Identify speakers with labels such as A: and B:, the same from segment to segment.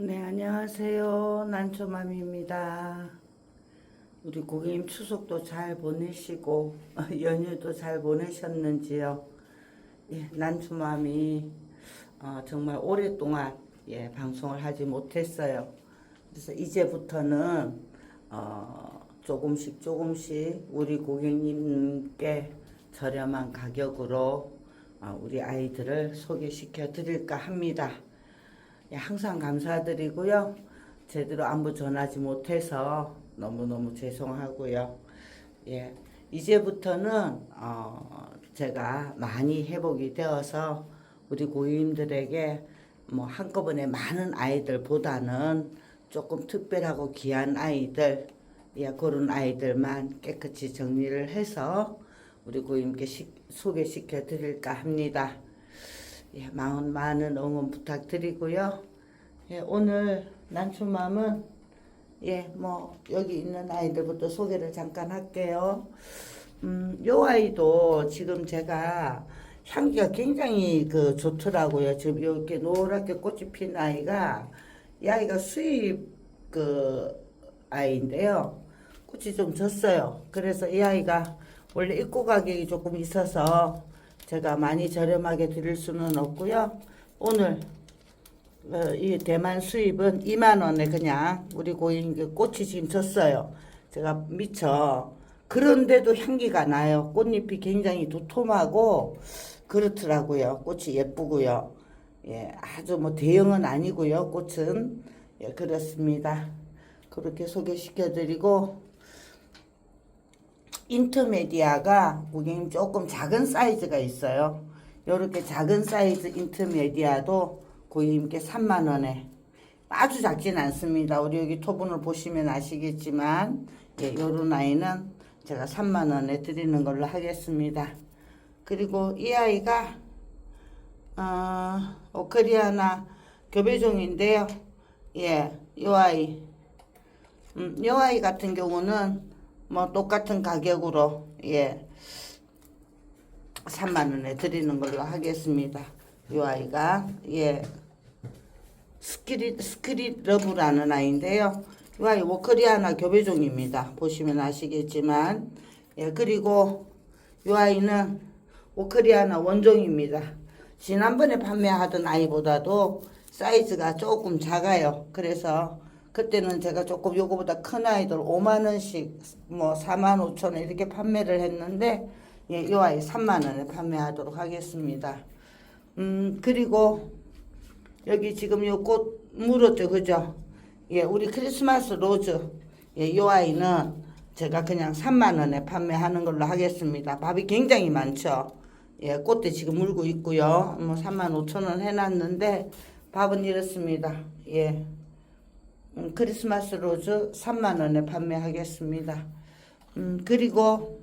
A: 네, 안녕하세요. 난초맘입니다. 우리 고객님 추석도 잘 보내시고 연휴도 잘 보내셨는지요? 예, 난초맘이 어, 정말 오랫동안 예, 방송을 하지 못했어요. 그래서 이제부터는 어, 조금씩 조금씩 우리 고객님께 저렴한 가격으로 어, 우리 아이들을 소개시켜 드릴까 합니다. 예, 항상 감사드리고요. 제대로 안부 전하지 못해서 너무너무 죄송하고요. 예, 이제부터는 어, 제가 많이 회복이 되어서 우리 고객님들에게 뭐 한꺼번에 많은 아이들보다는 조금 특별하고 귀한 아이들, 예, 그런 아이들만 깨끗이 정리를 해서 우리 시- 소개시켜 드릴까 합니다. 예, 많은 많은 응원 부탁드리고요. 예, 오늘 난초맘은 예, 뭐 여기 있는 아이들부터 소개를 잠깐 할게요. 음, 요 아이도 지금 제가 향기가 굉장히 그 좋더라고요. 지금 이렇게 노랗게 꽃이 핀 아이가 이 아이가 수입 그 아이인데요. 꽃이 좀 졌어요. 그래서 이 아이가 원래 입고 가격이 조금 있어서 제가 많이 저렴하게 드릴 수는 없고요. 오늘 어, 이 대만 수입은 2만 원에 그냥 우리 고객님 그 꽃이 지금 졌어요. 제가 미처 그런데도 향기가 나요. 꽃잎이 굉장히 도톰하고 그렇더라고요. 꽃이 예쁘고요. 예, 아주 뭐 대형은 아니고요. 꽃은 예, 그렇습니다. 그렇게 소개시켜드리고 인터메디아가 고객님 조금 작은 사이즈가 있어요. 이렇게 작은 사이즈 인터메디아도 고객님께 3만 원에 아주 작진 않습니다. 우리 여기 토분을 보시면 아시겠지만 예, 요런 아이는 제가 3만 원에 드리는 걸로 하겠습니다. 그리고 이 아이가 어, 오크리아나 교배종인데요. 예, 요 아이 음, 요 아이 같은 경우는 뭐 똑같은 가격으로 예 3만 원에 드리는 걸로 하겠습니다. 요 아이가 예 스크릿 스크릿 러브라는 아이인데요. 요 아이 워커리아나 교배종입니다. 보시면 아시겠지만 예 그리고 요 아이는 워커리아나 원종입니다. 지난번에 판매하던 아이보다도 사이즈가 조금 작아요. 그래서 그때는 제가 조금 요거보다 큰 아이들 5만 원씩 뭐 4만 5천 원 이렇게 판매를 했는데 예, 요 아이 3만 원에 판매하도록 하겠습니다. 음 그리고 여기 지금 요 꽃 물었죠, 그죠? 예, 우리 크리스마스 로즈 예, 요 아이는 제가 그냥 3만 원에 판매하는 걸로 하겠습니다. 밥이 굉장히 많죠. 예, 꽃도 지금 물고 있고요. 뭐 3만 5천 원 해놨는데 밥은 이렇습니다. 예. 음, 크리스마스 로즈 3만 원에 판매하겠습니다. 음, 그리고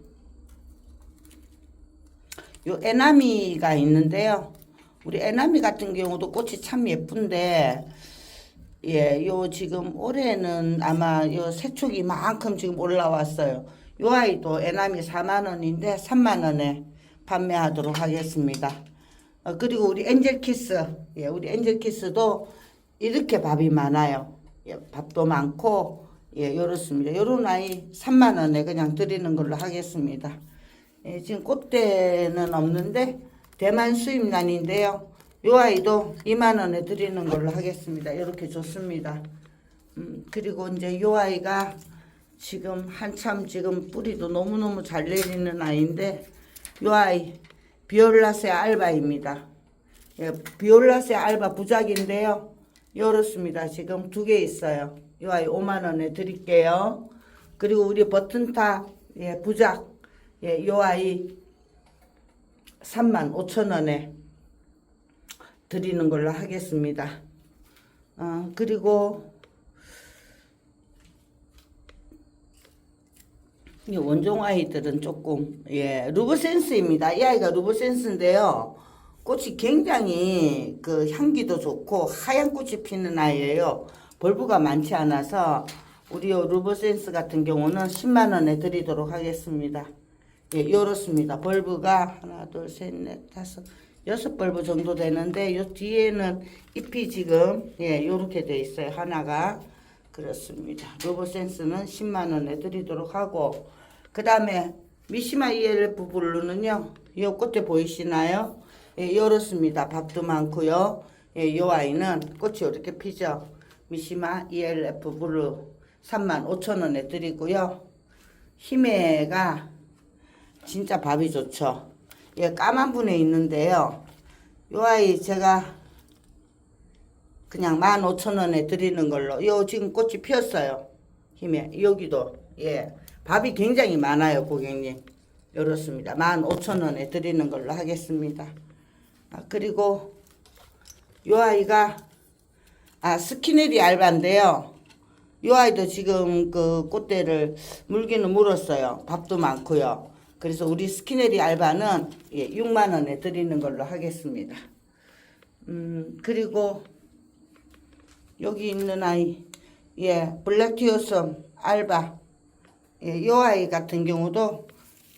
A: 요 에나미가 있는데요. 우리 에나미 같은 경우도 꽃이 참 예쁜데 예, 요 지금 올해는 아마 요 새촉이 만큼 지금 올라왔어요. 요 아이도 에나미 4만 원인데 3만 원에 판매하도록 하겠습니다. 어, 그리고 우리 엔젤 키스, 예, 우리 엔젤 키스도 이렇게 밥이 많아요. 예, 밥도 많고, 예, 요렇습니다. 요런 아이 3만 원에 그냥 드리는 걸로 하겠습니다. 예, 지금 꽃대는 없는데 대만 수입란인데요. 요 아이도 2만 원에 드리는 걸로 하겠습니다. 이렇게 좋습니다. 음, 그리고 이제 요 아이가 지금 한참 지금 뿌리도 너무너무 잘 내리는 아이인데 요 아이 비올라세 알바입니다. 예, 비올라세 알바 부작인데요. 요렇습니다. 지금 두 개 있어요. 요 아이 5만 원에 드릴게요. 그리고 우리 버튼탑 예, 부작 예, 요 아이 3만 5천 원에 드리는 걸로 하겠습니다. 어, 그리고 이 원종 아이들은 조금 예 루브센스입니다. 이 아이가 루브센스인데요. 꽃이 굉장히 그 향기도 좋고 하얀 꽃이 피는 아이예요. 벌브가 많지 않아서 우리 요 루브센스 같은 경우는 10만 원에 드리도록 하겠습니다. 예, 요렇습니다. 벌브가 하나, 둘, 셋, 넷, 다섯, 여섯 벌브 정도 되는데 요 뒤에는 잎이 지금 예 요렇게 돼 있어요 하나가 그렇습니다 로보센스는 10만 원에 드리도록 하고 그 다음에 미시마 ELF 블루는요 요 끝에 보이시나요 예 요렇습니다 밥도 많고요 예 요 아이는 꽃이 이렇게 피죠 미시마 ELF 블루 3만 5천 원에 드리고요 히메가 진짜 밥이 좋죠. 예, 까만 분에 있는데요. 요 아이 제가 그냥 15,000원에 드리는 걸로. 요 지금 꽃이 피었어요. 힘에. 여기도. 예. 밥이 굉장히 많아요, 고객님. 이렇습니다. 15,000원에 드리는 걸로 하겠습니다. 아, 그리고 요 아이가 아, 스키네리 알바인데요. 요 아이도 지금 그 꽃대를 물기는 물었어요. 밥도 많고요. 그래서 우리 스키네리 알바는 예, 6만 원에 드리는 걸로 하겠습니다. 음, 그리고 여기 있는 아이 예, 블랙티오섬 알바 예, 요 아이 같은 경우도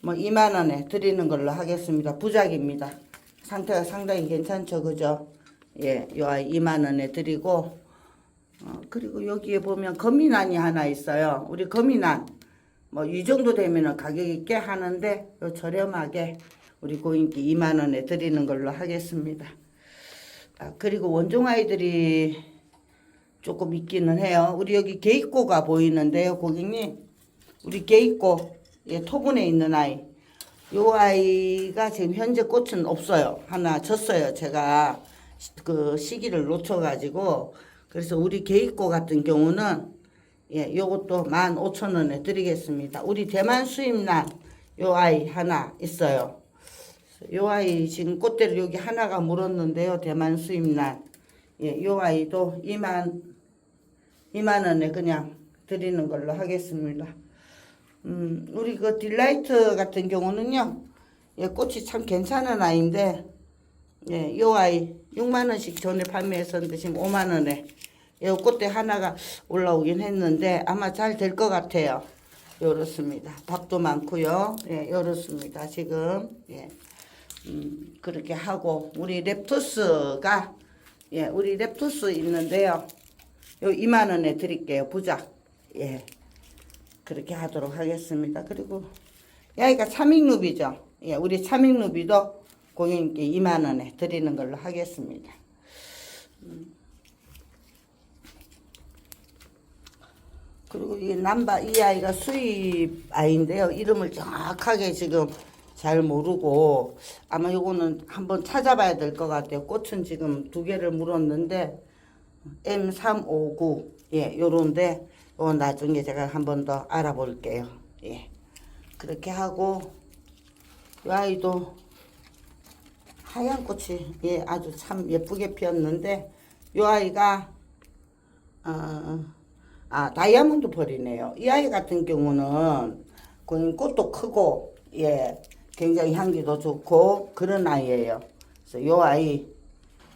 A: 뭐 2만 원에 드리는 걸로 하겠습니다. 부작입니다. 상태가 상당히 괜찮죠, 그죠? 예, 요 아이 2만 원에 드리고 어, 그리고 여기에 보면 거미난이 하나 있어요. 우리 거미난 뭐 이 정도 되면은 가격이 꽤 하는데 요 저렴하게 우리 고인기 2만 원에 드리는 걸로 하겠습니다. 아, 그리고 원종 아이들이 조금 있기는 해요. 우리 여기 게이꼬가 보이는데요, 고객님. 우리 게이꼬 예, 토분에 있는 아이. 요 아이가 지금 현재 꽃은 없어요. 하나 졌어요. 제가 시- 그 시기를 놓쳐가지고 그래서 우리 게이꼬 같은 경우는 예, 요것도 15,000원에 드리겠습니다. 우리 대만 수입난 요 아이 하나 있어요. 요 아이 지금 꽃대를 여기 하나가 물었는데요. 대만 수입난. 예, 요 아이도 2만 2만 원에 그냥 드리는 걸로 하겠습니다. 음, 우리 그 딜라이트 같은 경우는요. 예, 꽃이 참 괜찮은 아이인데 예, 요 아이 6만 원씩 전에 판매했었는데 지금 5만 원에 요 꽃대 하나가 올라오긴 했는데 아마 잘 될 것 같아요. 요렇습니다. 밥도 많고요. 예, 요렇습니다. 지금 예. 음, 그렇게 하고 우리 랩토스가 예, 우리 랩토스 있는데요. 요 2만 원에 드릴게요. 부작. 예. 그렇게 하도록 하겠습니다. 그리고 여기가 차믹루비죠. 예, 우리 차믹루비도 고객님께 2만 원에 드리는 걸로 하겠습니다. 음. 그리고 이 남바 이 아이가 수입 아이인데요. 이름을 정확하게 지금 잘 모르고 아마 요거는 한번 찾아봐야 될 것 같아요. 꽃은 지금 두 개를 물었는데 M359 예 요런데 요 나중에 제가 한 번 더 알아볼게요. 예 그렇게 하고 이 아이도 하얀 꽃이 예 아주 참 예쁘게 피었는데 이 아이가 어, 아 다이아몬드 펄이네요. 이 아이 같은 경우는 그 꽃도 크고 예 굉장히 향기도 좋고 그런 아이예요. 그래서 이 아이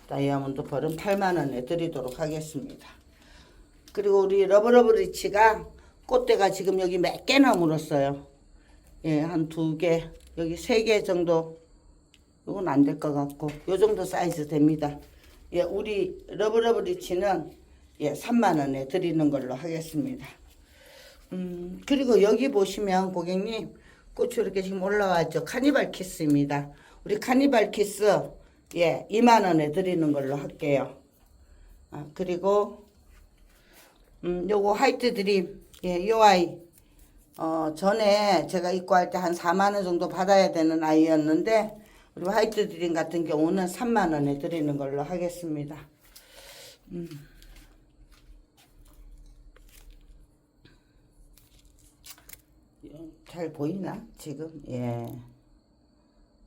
A: 다이아몬드 펄은 8만 원에 드리도록 하겠습니다. 그리고 우리 러브러브 리치가 꽃대가 지금 여기 몇 개나 물었어요. 예, 한 두 개, 여기 세 개 정도. 이건 안 될 것 같고, 요 정도 사이즈 됩니다. 예, 우리 러브러브 리치는 예, 3만 원에 드리는 걸로 하겠습니다. 음, 그리고 여기 보시면 고객님, 꽃이 이렇게 지금 올라왔죠. 카니발 키스입니다. 우리 카니발 키스, 예, 2만 원에 드리는 걸로 할게요. 아, 그리고, 음, 요거 화이트 드림, 예, 요 아이, 어, 전에 제가 입고 할 때 한 4만 원 정도 받아야 되는 아이였는데, 우리 화이트 드림 같은 경우는 3만 원에 드리는 걸로 하겠습니다. 음. 잘 보이나? 지금? 예.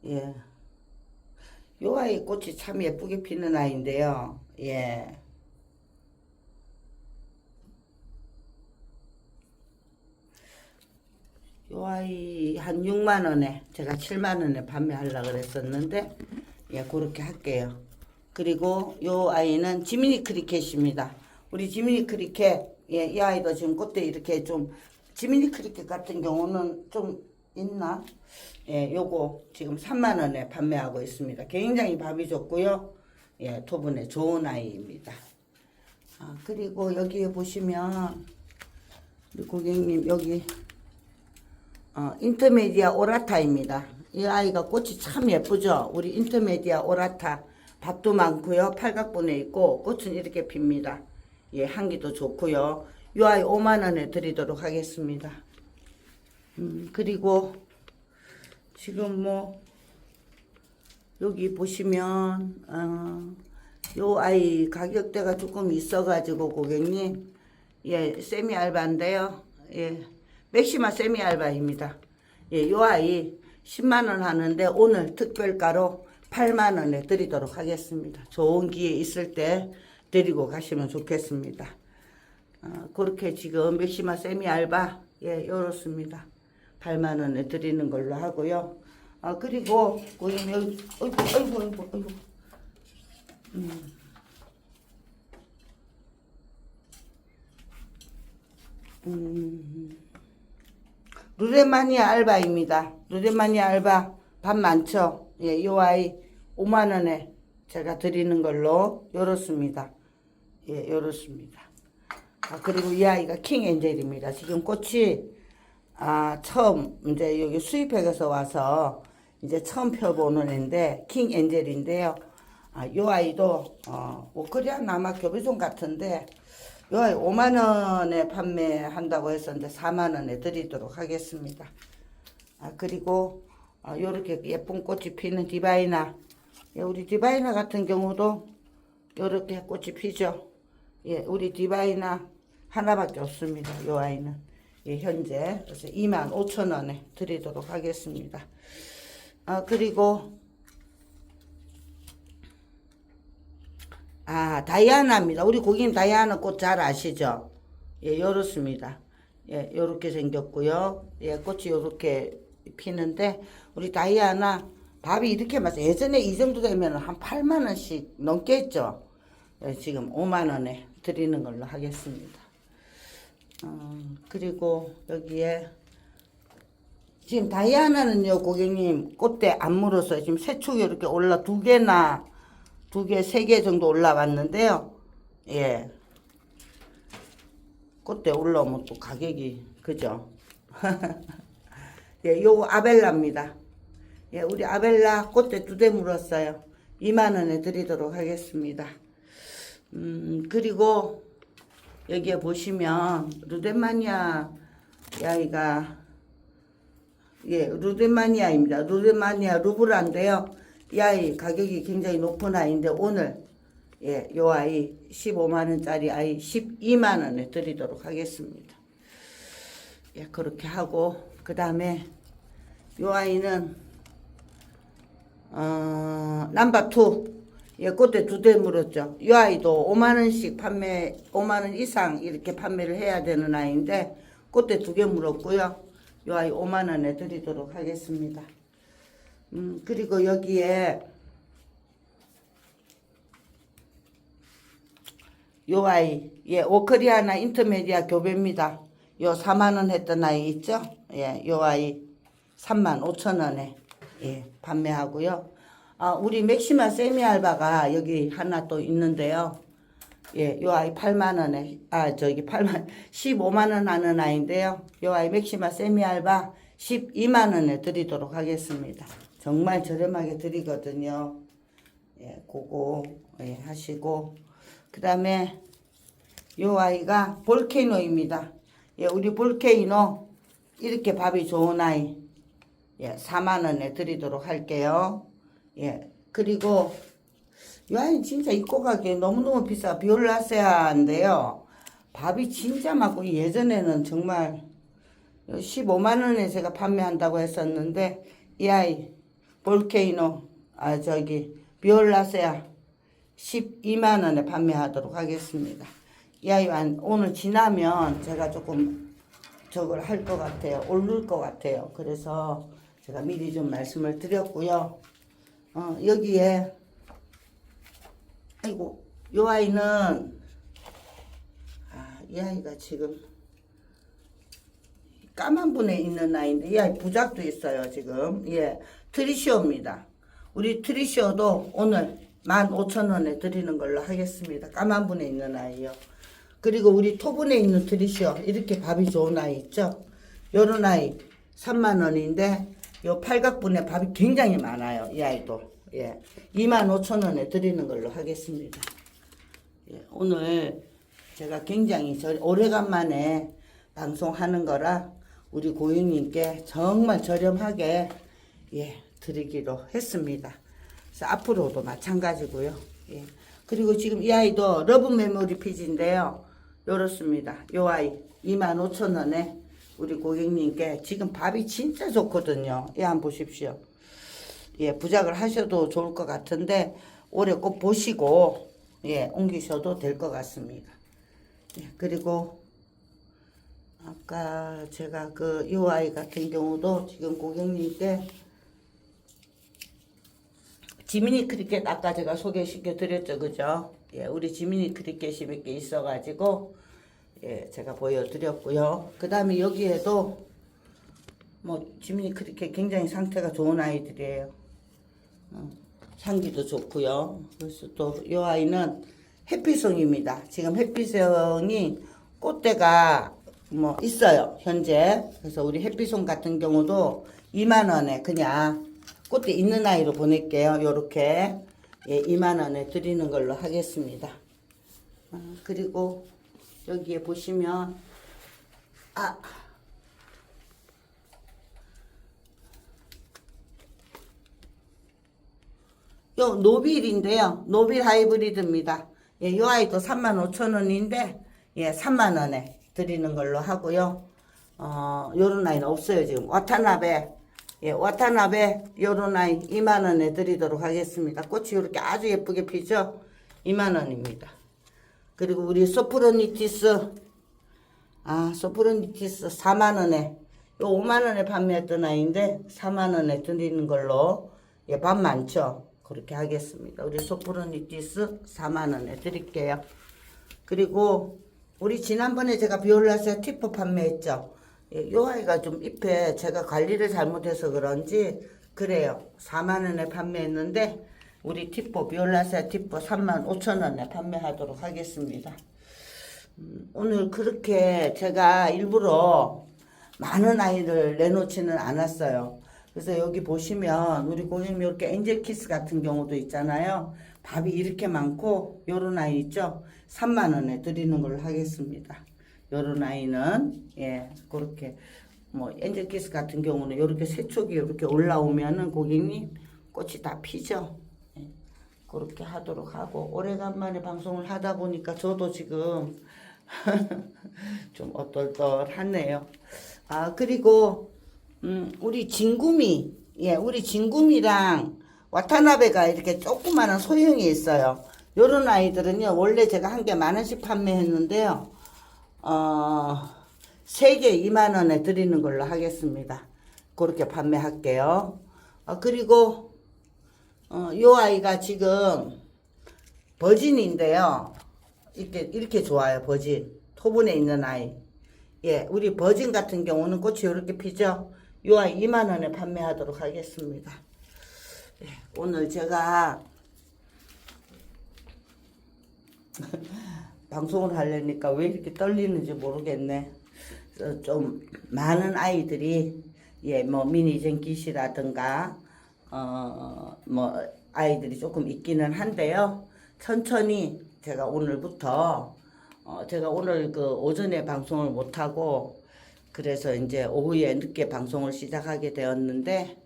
A: 예. 요 아이 꽃이 참 예쁘게 피는 아이인데요. 예. 요 아이 한 6만 원에 제가 7만 원에 판매하려고 그랬었는데 예 그렇게 할게요. 그리고 요 아이는 지미니 크리켓입니다. 우리 지미니 크리켓 예, 이 아이도 지금 꽃대 이렇게 좀 지미니 크리켓 같은 경우는 좀 있나? 예, 요거 지금 3만 원에 판매하고 있습니다. 굉장히 밥이 좋고요. 예, 토분에 좋은 아이입니다. 아, 그리고 여기에 보시면 우리 고객님 여기 어, 인터메디아 오라타입니다. 이 아이가 꽃이 참 예쁘죠? 우리 인터메디아 오라타. 밥도 많고요. 팔각분에 있고 꽃은 이렇게 핍니다. 예, 향기도 좋고요. 이 아이 5만 원에 드리도록 하겠습니다. 음, 그리고 지금 뭐 여기 보시면 어, 요 아이 가격대가 조금 있어가지고 고객님 예 세미 알바인데요 예 맥시마 세미 알바입니다 예 요 아이 10만 원 하는데 오늘 특별가로 8만 원에 드리도록 하겠습니다 좋은 기회 있을 때 드리고 가시면 좋겠습니다 어, 그렇게 지금 맥시마 세미 알바 예 요렇습니다 8만 원에 드리는 걸로 하고요. 아 그리고 고객님 여기 어이구 어이구 어이구 어이구 음. 음. 루레마니아 알바입니다. 루레마니아 알바 밥 많죠? 예, 요 아이 5만 원에 제가 드리는 걸로 요렇습니다. 예, 요렇습니다. 아, 그리고 이 아이가 킹 엔젤입니다. 지금 꽃이 아, 처음 이제 여기 수입팩에서 와서 이제 처음 펴보는 애인데 킹 엔젤인데요. 아, 요 아이도 어, 오크리안 아마 교비종 같은데 요 아이 5만 원에 판매한다고 했었는데 4만 원에 드리도록 하겠습니다. 아, 그리고 아, 요렇게 예쁜 꽃이 피는 디바이나 예, 우리 디바이나 같은 경우도 요렇게 꽃이 피죠. 예, 우리 디바이나 하나밖에 없습니다. 요 아이는. 예, 현재 그래서 2만 5천 원에 드리도록 하겠습니다. 아 그리고 아 다이아나입니다. 우리 고객님 다이아나 꽃 잘 아시죠? 예, 요렇습니다. 예, 요렇게 생겼고요. 예, 꽃이 요렇게 피는데 우리 다이아나 밥이 이렇게 맞아. 예전에 이 정도 되면 한 8만 원씩 넘겠죠. 예, 지금 5만 원에 드리는 걸로 하겠습니다. 어, 그리고 여기에 지금 다이아나는요 고객님 꽃대 안 물어서 지금 세 축이 이렇게 올라 두 개나 두 개 세 개 정도 올라왔는데요. 예. 꽃대 올라오면 또 가격이 그죠? 예 요거 아벨라입니다. 예 우리 아벨라 꽃대 두 대 물었어요. 2만 원에 드리도록 하겠습니다. 음 그리고 여기에 보시면 루데마니아 야이가 예 루데마니아입니다. 루데마니아 루브라인데요. 이 아이 가격이 굉장히 높은 아이인데 오늘 예, 요 아이 15만 원짜리 아이 12만 원에 드리도록 하겠습니다. 예, 그렇게 하고 그 다음에 요 아이는 어, 남바 2 예, 그때 두 대 물었죠. 이 아이도 5만 원씩 판매, 5만 원 이상 이렇게 판매를 해야 되는 아이인데 그때 두 개 물었고요. 이 아이 5만 원에 드리도록 하겠습니다. 음, 그리고 여기에 요 아이, 예, 오크리아나 인터메디아 교배입니다. 요 4만 원 했던 아이 있죠? 예, 요 아이 3만 5천 원에 예, 판매하고요. 아, 우리 맥시마 세미 알바가 여기 하나 또 있는데요. 예, 요 아이 8만 원에 아 저기 8만 15만 원 하는 아이인데요. 요 아이 맥시마 세미 알바 12만 원에 드리도록 하겠습니다. 정말 저렴하게 드리거든요. 예, 그거 예, 하시고 그 다음에 요 아이가 볼케이노입니다. 예, 우리 볼케이노 이렇게 밥이 좋은 아이 예, 4만 원에 드리도록 할게요. 예. 그리고 이 아이 진짜 입고 가기 너무너무 비싸. 비올라세아 인데요. 밥이 진짜 많고 예전에는 정말 15만 원에 제가 판매한다고 했었는데 이 아이 볼케이노 아 저기 비올라세아 12만 원에 판매하도록 하겠습니다. 이 아이 오늘 지나면 제가 조금 저걸 할 것 같아요. 오를 것 같아요. 그래서 제가 미리 좀 말씀을 드렸고요. 어, 여기에 아이고 요 아이는 아, 이 아이가 지금 까만 분에 있는 아이인데 이 아이 부작도 있어요 지금 예 트리시오입니다. 우리 트리시오도 오늘 15,000원에 드리는 걸로 하겠습니다. 까만 분에 있는 아이요. 그리고 우리 토분에 있는 트리시오. 이렇게 밥이 좋은 아이 있죠? 요런 아이 3만원인데 요 팔각분에 밥이 굉장히 많아요 이 아이도. 예. 25,000원에 드리는 걸로 하겠습니다. 예, 오늘 제가 굉장히 저, 오래간만에 방송하는 거라 우리 고객님께 정말 저렴하게 예, 드리기로 했습니다. 그래서 앞으로도 마찬가지고요. 예. 그리고 지금 이 아이도 러브 메모리 피지인데요. 요렇습니다. 요 아이 25,000원에 우리 고객님께 지금 밥이 진짜 좋거든요. 예, 한번 보십시오. 예, 부작을 하셔도 좋을 것 같은데 올해 꼭 보시고 예, 옮기셔도 될 것 같습니다. 예, 그리고 아까 제가 그이 아이 같은 경우도 지금 고객님께 지미니 크리켓 아까 제가 소개시켜 드렸죠, 그죠? 예, 우리 지미니 크리켓이 몇 개 있어 가지고 예, 제가 보여드렸고요. 그 다음에 여기에도 뭐 지미니 크리켓 굉장히 상태가 좋은 아이들이에요. 어, 향기도 좋고요. 그래서 또 이 아이는 햇빛송입니다. 지금 햇빛송이 꽃대가 뭐 있어요. 현재. 그래서 우리 햇빛송 같은 경우도 2만 원에 그냥 꽃대 있는 아이로 보낼게요. 요렇게 예, 2만 원에 드리는 걸로 하겠습니다. 어, 그리고 여기에 보시면 아 요 노빌인데요. 노빌 하이브리드입니다. 예, 요 아이도 35,000원인데 예, 3만 원에 드리는 걸로 하고요. 어, 요런 아이는 없어요, 지금. 와타나베 예, 와타나베 요런 아이 2만 원에 드리도록 하겠습니다. 꽃이 이렇게 아주 예쁘게 피죠? 2만 원입니다. 그리고 우리 소프로니티스 아, 소프로니티스 4만 원에 요 5만 원에 판매했던 아이인데 4만 원에 드리는 걸로 예, 밥 많죠? 그렇게 하겠습니다. 우리 소프로니티스 4만 원에 드릴게요. 그리고 우리 지난번에 제가 비올라세 티프 판매했죠. 예, 요 아이가 좀 잎에 제가 관리를 잘못해서 그런지 그래요. 4만 원에 판매했는데 우리 티포 비올라세 티포 3만 5천 원에 판매하도록 하겠습니다. 음, 오늘 그렇게 제가 일부러 많은 아이를 내놓지는 않았어요. 그래서 여기 보시면 우리 고객님 이렇게 엔젤 키스 같은 경우도 있잖아요. 밥이 이렇게 많고 요런 아이 있죠? 3만 원에 드리는 걸로 하겠습니다. 요런 아이는 예 그렇게 뭐 엔젤 키스 같은 경우는 이렇게 세촉이 이렇게 올라오면은 고객님 꽃이 다 피죠. 예, 그렇게 하도록 하고 오래간만에 방송을 하다 보니까 저도 지금 좀 어떨떨하네요. 아 그리고 음, 우리 진구미, 예, 우리 진구미랑 와타나베가 이렇게 조그마한 소형이 있어요. 요런 아이들은요, 원래 제가 한 개 만 원씩 판매했는데요, 어, 세개 2만 원에 드리는 걸로 하겠습니다. 그렇게 판매할게요. 어, 그리고, 어, 요 아이가 지금 버진인데요. 이렇게, 이렇게 좋아요, 버진. 토분에 있는 아이. 예, 우리 버진 같은 경우는 꽃이 이렇게 피죠? 요 아이 2만 원에 판매하도록 하겠습니다. 예, 오늘 제가 방송을 하려니까 왜 이렇게 떨리는지 모르겠네. 좀 많은 아이들이 예, 뭐 미니 젠킷이라든가 어, 뭐 아이들이 조금 있기는 한데요. 천천히 제가 오늘부터 어, 제가 오늘 그 오전에 방송을 못 하고 그래서 이제 오후에 늦게 방송을 시작하게 되었는데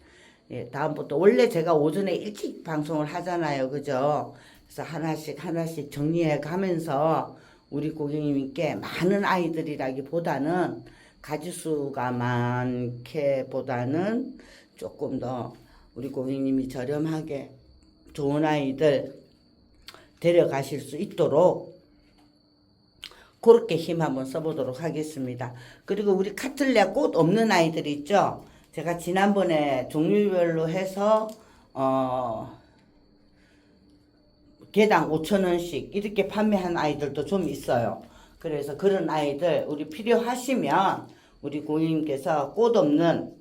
A: 예, 다음부터 원래 제가 오전에 일찍 방송을 하잖아요. 그죠? 그래서 하나씩 하나씩 정리해 가면서 우리 고객님께 많은 아이들이라기보다는 가지수가 많게보다는 조금 더 우리 고객님이 저렴하게 좋은 아이들 데려가실 수 있도록 그렇게 힘 한번 써보도록 하겠습니다. 그리고 우리 카틀레 꽃 없는 아이들 있죠? 제가 지난번에 종류별로 해서 어 개당 5천원씩 이렇게 판매한 아이들도 좀 있어요. 그래서 그런 아이들 우리 필요하시면 우리 고객님께서 꽃 없는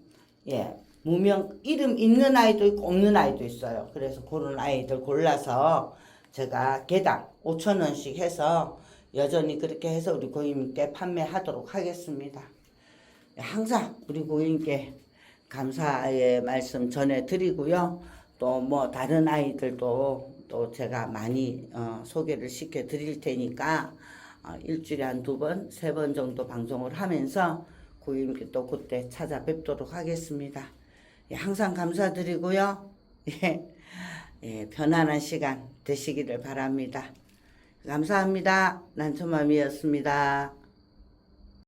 A: 예 무명 이름 있는 아이도 있고 없는 아이도 있어요. 그래서 그런 아이들 골라서 제가 개당 5천 원씩 해서 여전히 그렇게 해서 우리 고객님께 판매하도록 하겠습니다. 항상 우리 고객님께 감사의 말씀 전해드리고요. 또 뭐 다른 아이들도 또 제가 많이 어, 소개를 시켜 드릴 테니까 어, 일주일에 한 두 번, 세 번 정도 방송을 하면서 고객님께 또 그때 찾아뵙도록 하겠습니다. 예, 항상 감사드리고요. 예, 예, 편안한 시간 되시기를 바랍니다. 감사합니다. 난초맘이었습니다.